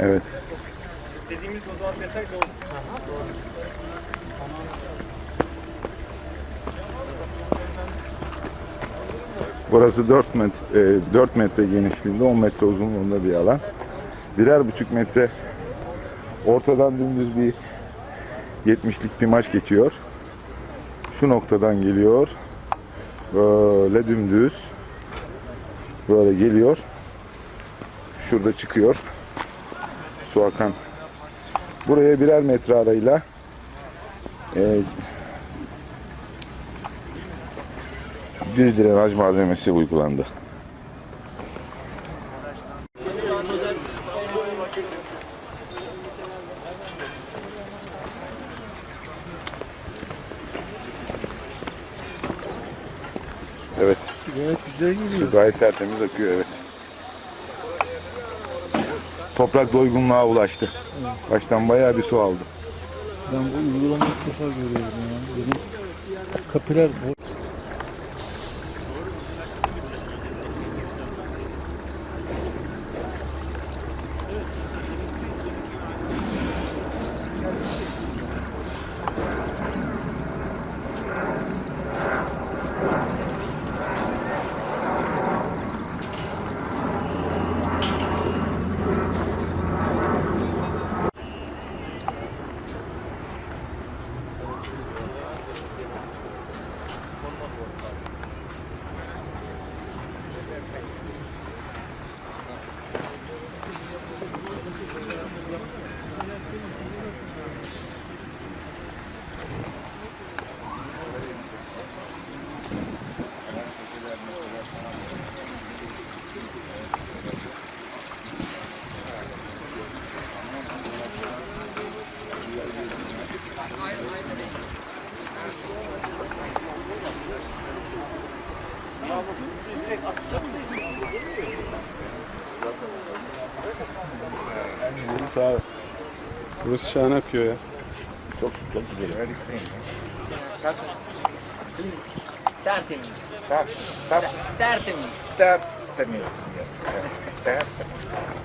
Evet. Dediğimiz o zaman detay doğru. Burası 4 metre, e, 4 metre genişliğinde 10 metre uzunluğunda bir alan. Birer buçuk metre ortadan dümdüz bir 70'lik bir maç geçiyor. Şu noktadan geliyor. Böyle dümdüz. Böyle geliyor. Şurada çıkıyor. Su akan. Buraya birer metre arayla e, bir drenaj malzemesi uygulandı. Evet, Gayet güzel gidiyor. su gayet tertemiz akıyor evet. Toprak doygunluğa ulaştı. Baştan bayağı bir su aldı. Ben bu uygulamayı ilk defa görüyorum ya. Benim kapiler Sağ ol. Burası şahane akıyor ya. Çok çok güzel. Tertemiz. Tap, tap, Tertemiz. tertemiz. Tertemiz.